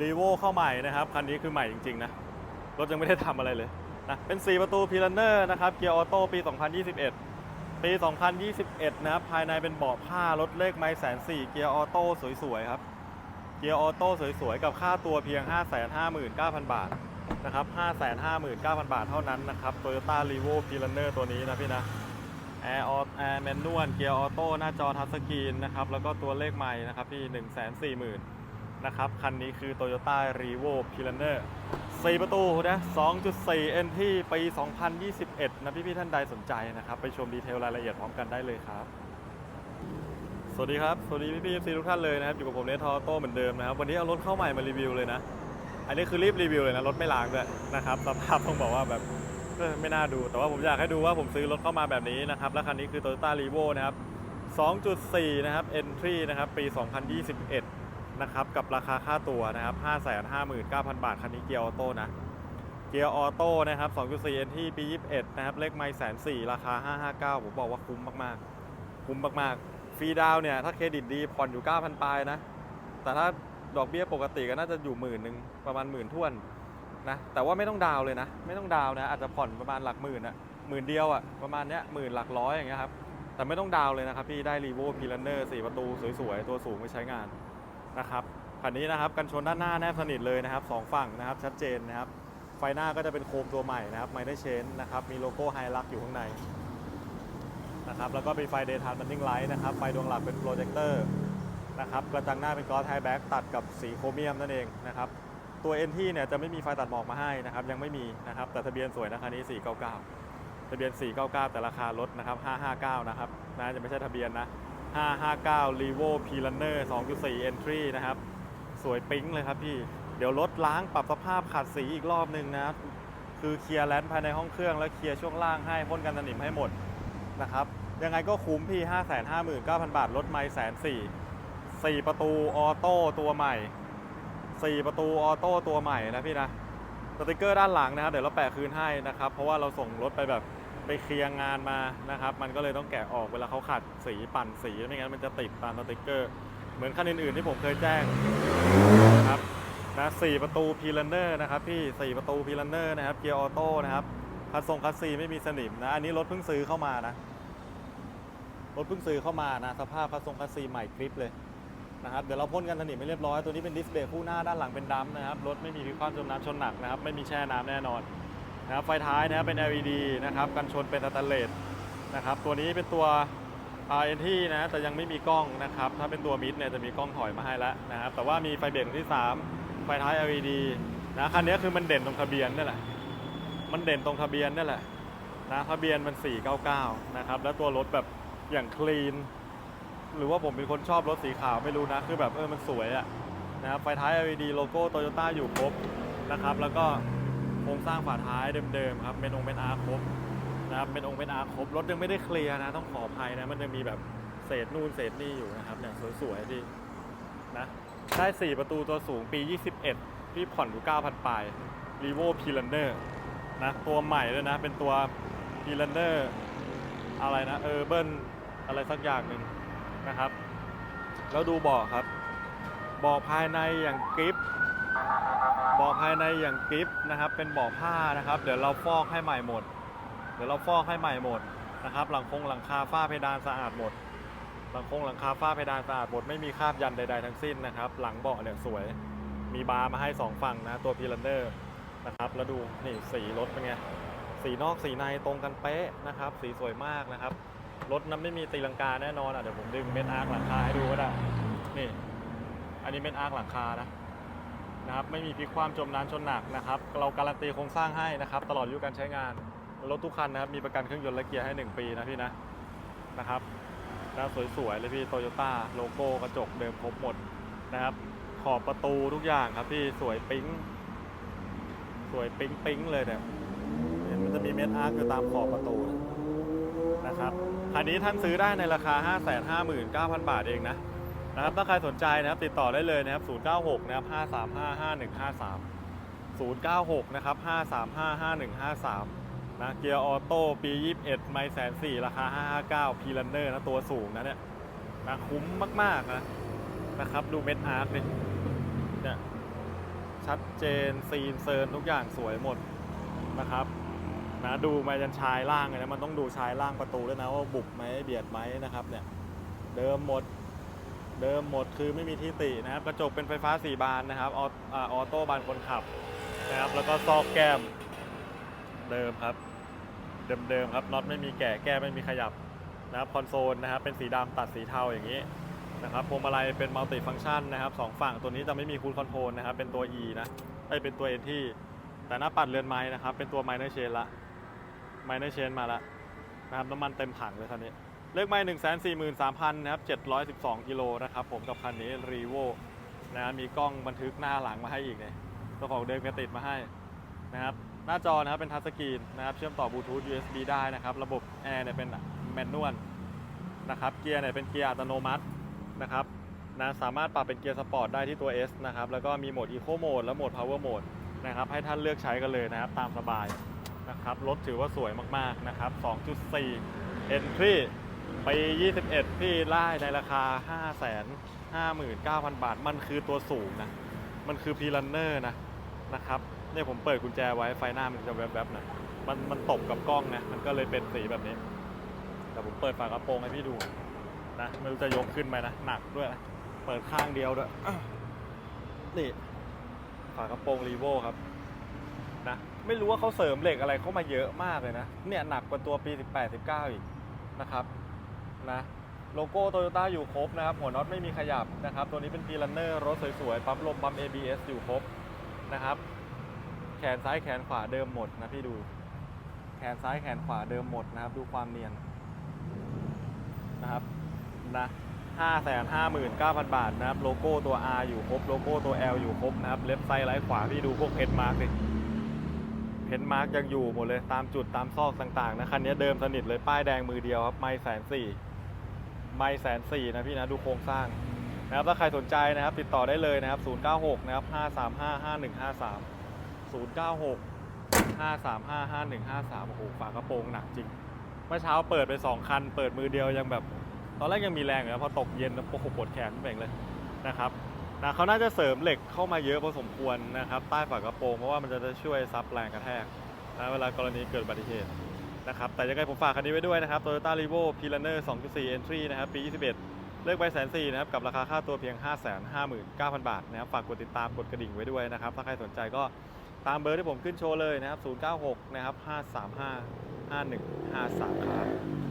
รีโวเข้าใหม่นะครับ คันนี้คือใหม่จริง ๆ นะ รถยังไม่ได้ทำอะไรเลยนะเป็น 4 ประตูพีลันเนอร์นะครับ เกียร์ออโต้ปี 2021 ปี 2021 นะครับ ภายในเป็นเบาะผ้ารถเลขไม้แสนสี่เกียร์ออโต้สวย ๆ ครับ เกียร์ออโต้สวย ๆ กับค่าตัวเพียง 559,000 บาทนะครับ 559,000 บาทเท่านั้นนะครับ Toyota r e v o p i l a n e r ตัวนี้นะพี่นะ แอร์ออแอร์แมนนวล เกียร์ออโต้ หน้าจอทัชสกรีนนะครับ แล้วก็ตัวเลขใหม่นะครับพี่ 140,000 นะครับ คันนี้คือ Toyota r e v o p i l a n e r 4 ประตูนะ 2.4 NT ปี 2021 นะพี่ๆท่านใดสนใจนะครับ ไปชมดีเทลรายละเอียดพร้อมกันได้เลยครับ สวัสดีครับ สวัสดีพี่ๆซีทุกท่านเลยนะครับ อยู่กับผมเนททอโต้เหมือนเดิมนะครับ วันนี้เอารถเข้าใหม่มารีวิวเลยนะ อันนี้คือรีบรีวิวเลยนะ รถไม่ล้างด้วยนะครับสภาพต้องบอกว่าแบบไม่น่าดู แต่ว่าผมอยากให้ดูว่าผมซื้อรถเข้ามาแบบนี้นะครับ และคันนี้คือ Toyota r e v o นะครับ2.4 นะครับ Entry นะครับ ปี 2021 นะครับกับราคาค่าตัวนะครับ 559,000 บาท คันนี้เกียร์ออโต้นะ เกียร์ออโต้นะครับ 2.4 NT ปี 21 นะครับ เลขไม่แสนสี่ราคา 559 ผมบอกว่าคุ้มมากๆ คุ้มมากๆ ฟรีดาวเนี่ย ถ้าเครดิตดีผ่อนอยู่ 9,000 ปลายนะ แต่ถ้าดอกเบี้ยปกติก็น่าจะอยู่หมื่นหนึ่งประมาณหมื่นท่วนนะ แต่ว่าไม่ต้องดาวเลยนะ ไม่ต้องดาวนะ อาจจะผ่อนประมาณหลักหมื่นอะหมื่นเดียวอะประมาณเนี้ยหมื่นหลักร้อยอย่างเงี้ยครับ แต่ไม่ต้องดาวเลยนะครับพี่ ได้รีโวพีลันเนอร์สี่ประตูสวยๆ ตัวสูงไปใช้งาน นะครับคันนี้นะครับกันชนด้านหน้าแนบสนิทเลยนะครับสองฝั่งนะครับชัดเจนนะครับ ไฟหน้าก็จะเป็นโคมตัวใหม่นะครับไม่ได้เชนนะครับมีโลโก้ไฮลักอยู่ข้างในนะครับแล้วก็เป็นไฟเดย์ท i น e ัน n ิ n งไลท์นะครับไฟดวงหลักเป็นโปรเจคเตอร์นะครับกระจังหน้าเป็นกอล์ไฮแบ็กตัดกับสีโครเมียมนั่นเองนะครับตัวเอ็นที่เนี่ยจะไม่มีไฟตัดหมอกมาให้นะครับยังไม่มีนะครับแต่ทะเบียนสวยนะคันนี้ 499 ทะเบียน 499 แต่ราคาลดนะครับ 559 นะครับนะจะไม่ใช่ทะเบียนนะ 559 r e v o p l a n n e r 2.4 Entry นะครับ สวยปิ๊งเลยครับพี่ เดี๋ยวรถล้างปรับสภาพขัดสีอีกรอบหนึ่งนะ คือเคลียร์แลนด์ภายในห้องเครื่องแล้วเคลียร์ช่วงล่างให้พ่นกันสนิมให้หมดนะครับ ยังไงก็คุ้มพี่ 559,000 บาท รถไม่แสนสี่สี่ประตูออโต้ตัวใหม่4ประตูออโต้ตัวใหม่นะพี่นะสติกเกอร์ด้านหลังนะครับ เดี๋ยวเราแปะคืนให้นะครับ เพราะว่าเราส่งรถไปแบบ ไปเคลียร์งานมานะครับ มันก็เลยต้องแกะออกเวลาเขาขัดสีปั่นสีไม่งั้นมันจะติดตามสติกเกอร์ เหมือนคันอื่นๆที่ผมเคยแจ้งนะครับนะสี่ประตูพีลันเนอร์นะครับพี่สี่ประตูพีลันเนอร์นะครับเกียร์ออโต้นะครับคัสทรงคัสซีไม่มีสนิมนะอันนี้รถเพิ่งซื้อเข้ามานะรถเพิ่งซื้อเข้ามานะสภาพคัสทรงคัสซีใหม่คลิปเลยนะครับเดี๋ยวเราพ่นกันสนิมไม่เรียบร้อยตัวนี้เป็นดิสเบรกคู่หน้าด้านหลังเป็นดำนะครับรถไม่มีพิความจมน้ำชนหนักนะครับไม่มีแช่น้ำแน่นอน นะครับไฟท้ายนะเป็น LED นะครับกันชนเป็นสแตนเลสนะครับตัวนี้เป็นตัว RNT นะแต่ยังไม่มีกล้องนะครับถ้าเป็นตัวมิดเนี่ยจะมีกล้องถอยมาให้แล้วนะครับแต่ว่ามีไฟเบรกที่ 3 ไฟท้าย LED นะคันนี้คือมันเด่นตรงทะเบียนนี่แหละมันเด่นตรงทะเบียนนี่แหละนะทะเบียนมัน 499 นะครับแล้วตัวรถแบบอย่างคลีนหรือว่าผมเป็นคนชอบรถสีขาวไม่รู้นะ คือแบบเออมันสวยอะนะครับไฟท้าย LED โลโก้โตโยต้าอยู่ครบนะครับ แล้วก็ โครงสร้างฝาท้ายเดิมๆครับเป็นองค์เป็นอาร์ครบนะครับเป็นองค์เป็นอาร์ครบรถยังไม่ได้เคลียร์นะต้องขออภัยนะมันยังมีแบบเศษนู่นเศษนี่อยู่นะครับเนี่ยสวยๆดีนะได้ 4 ประตูตัวสูงปี 21 ที่ผ่อนอยู่ 9,000ปลาย r e v o p i l a n e r นะตัวใหม่เลยนะเป็นตัว p i l a n e r อร์อะไรนะเออร์เบิลอะไรสักอย่างหนึ่งนะครับ แล้วดูเบาะครับเบาะภายในอย่างกริป บาะภายในอย่างกริปนะครับ เป็นเบาะผ้านะครับ เดี๋ยวเราฟอกให้ใหม่หมด เดี๋ยวเราฟอกให้ใหม่หมดนะครับ หลังคงหลังคาฝ้าเพดานสะอาดหมด หลังคงหลังคาฝ้าเพดานสะอาดหมดไม่มีคราบยันใดๆทั้งสิ้นนะครับ หลังเบาะเนี่ยสวย มีบาร์มาให้สองฝั่งนะตัวพีลันเดอร์นะครับ แล้วดูนี่สีรถเป็นไง สีนอกสีในตรงกันเป๊ะนะครับ สีสวยมากนะครับ รถนั้นไม่มีตีลังกาแน่นอนอะเดี๋ยวผมดึงเม็ดอาร์คหลังคาให้ดูก็ได้ นี่ อันนี้เม็ดอาร์คหลังคานะ นะครับไม่มีพลิกความจมน้ำชนหนักนะครับเราการันตีโครงสร้างให้นะครับตลอดอายุการใช้งานรถทุกคันนะครับมีประกันเครื่องยนต์และเกียร์ให้ 1 ปีนะพี่นะนะครับนะสวยๆเลยพี่โตโยต้าโลโก้กระจกเดิมครบหมดนะครับ ขอบประตูทุกอย่างครับพี่สวยปิ๊งสวยปิ๊งปิ๊งเลยเนี่ยเห็นมันจะมีเม็ดอาร์คอยู่ตามขอบประตูนะครับคันนี้ท่านซื้อได้ในราคา 559,000 บาทเองนะ นะครับถ้าใครสนใจนะครับติดต่อได้เลยนะครับ 096 นะครับ 535 5153 096 นะครับ 535 5153 นะเกียร์ออโต้ปี 21 ไม่แสนสี่ราคา 559 พีลันเนอร์นะตัวสูงนะเนี่ยนะคุ้มมาก ๆ นะนะครับ ดูเม็ดอาร์คดิเนี่ยชัดเจนซีนเซิร์นทุกอย่างสวยหมดนะครับนะดูมายันชายล่างเลยนะมันต้องดูชายล่างประตูด้วยนะว่าบุบไหมเบียดไหมนะครับเนี่ยเดิมหมด เดิมหมดคือไม่มีที่ตินะครับ กระจกเป็นไฟฟ้า 4 บานนะครับออออโต้บานคนขับนะครับ แล้วก็ซอกแก้มเดิมครับ เดิมๆครับน็อตไม่มีแกะแก้ไม่มีขยับนะครับคอนโซลนะครับเป็นสีดำตัดสีเทาอย่างนี้นะครับพวงมาลัยเป็นมัลติฟัง c t ชันนะครับสองฝั่งตัวนี้จะไม่มีคูลคอนโทรลนะครับ เป็นตัว E นะไอเป็นตัว N ที่ แต่หน้าปัดเรือนไม้นะครับ เป็นตัวไมเนอร์เชนละไมเนอร์เชนมาละนะครับน้ำมันเต็มถังเลยคันนี้ เลขไม้หนึ่งแสนสี่หมื่นสามพันนะครับเจ็ดร้อยสิบสองกิโลนะครับผมกับคันนี้รีโวนะมีกล้องบันทึกหน้าหลังมาให้อีกเนี่ยเจ้าของเดิมก็ติดมาให้นะครับหน้าจอนะครับเป็นทัชสกรีนนะครับเชื่อมต่อบลูทูธ USB ได้นะครับ ระบบแอร์เนี่ยเป็นแมนนวลนะครับเกียร์เนี่ยเป็นเกียร์อัตโนมัตินะครับนะสามารถปรับเป็นเกียร์สปอร์ตได้ที่ตัว S นะครับแล้วก็มีโหมด Eco Mode และโหมด Power Mode นะครับให้ท่านเลือกใช้กันเลยนะครับ ตามสบายนะครับรถถือว่าสวยมากๆนะครับ 2.4 Entry ปี 21พี่ไล่ในราคา 5 5 9 0 0 0 บาท มันคือตัวสูงนะ มันคือพีลันเนอร์นะนะครับเนี่ยผมเปิดกุญแจไว้ไฟหน้ามันจะแวบๆนะมันมันตบกับกล้องนะมันก็เลยเป็นสีแบบนี้ แต่ผมเปิดฝากระโปรงให้พี่ดูนะไม่รู้จะยกขึ้นไหมนะหนักด้วยนะเปิดข้างเดียวด้วยอะนี่ฝากระโปรงรีโวครับนะไม่รู้ว่าเขาเสริมเหล็กอะไรเข้ามาเยอะมากเลยนะเนี่ยหนักกว่าตัวปี 18 19อีกนะครับ นะโลโก้โตโยต้าอยู่ครบนะครับ หัวน็อตไม่มีขยับนะครับ ตัวนี้เป็นปีลันเนอร์รถสวยๆปั๊มลมปั๊ม ABS อยู่ครบนะครับ แขนซ้ายแขนขวาเดิมหมดนะพี่ดู แขนซ้ายแขนขวาเดิมหมดนะครับ ดูความเนียนนะครับนะ5 5 9 0 0 0บาทนะครับ โลโก้ตัว R อยู่ครบ โลโก้ตัว L อยู่ครบนะครับ เล็บไซด์ไลท์ขวาพี่ดูพวกเพนมาร์กเลยเพนมาร์กยังอยู่หมดเลยตามจุดตามซอกต่างๆนะคันนี้เดิมสนิทเลยป้ายแดงมือเดียวครับไม่แสนสี่ ไม่แสนสี่นะพี่นะดูโครงสร้างนะครับถ้าใครสนใจนะครับติดต่อได้เลยนะครับ 096 นะครับ 535 5153 096 535 5153 โอ้โหฝากระโปรงหนักจริง เมื่อเช้าเปิดไป 2 คัน เปิดมือเดียวยังแบบ ตอนแรกยังมีแรงอยู่นะพอตกเย็นแล้วโอ้โหปวดแขนเป่งเลยนะครับนะเขาน่าจะเสริมเหล็กเข้ามาเยอะพอสมควรนะครับ ใต้ฝากระโปรงเพราะว่ามันจะช่วยซับแรงกระแทกนะเวลากรณีเกิดอุบัติเหตุ นะครับ แต่ยังไงผมฝากคันนี้ไว้ด้วยนะครับ Toyota r e v o p i l a n e r 2.4 Entry นะครับ ปี 21 เลขใบแสนสี่นะครับ กับราคาค่าตัวเพียง 5 5 9 0 0 0 บาทนะครับ ฝากกดติดตามกดกระดิ่งไว้ด้วยนะครับ ถ้าใครสนใจก็ตามเบอร์ที่ผมขึ้นโชว์เลยนะครับ 096 นะครับ 535 5153 ครับ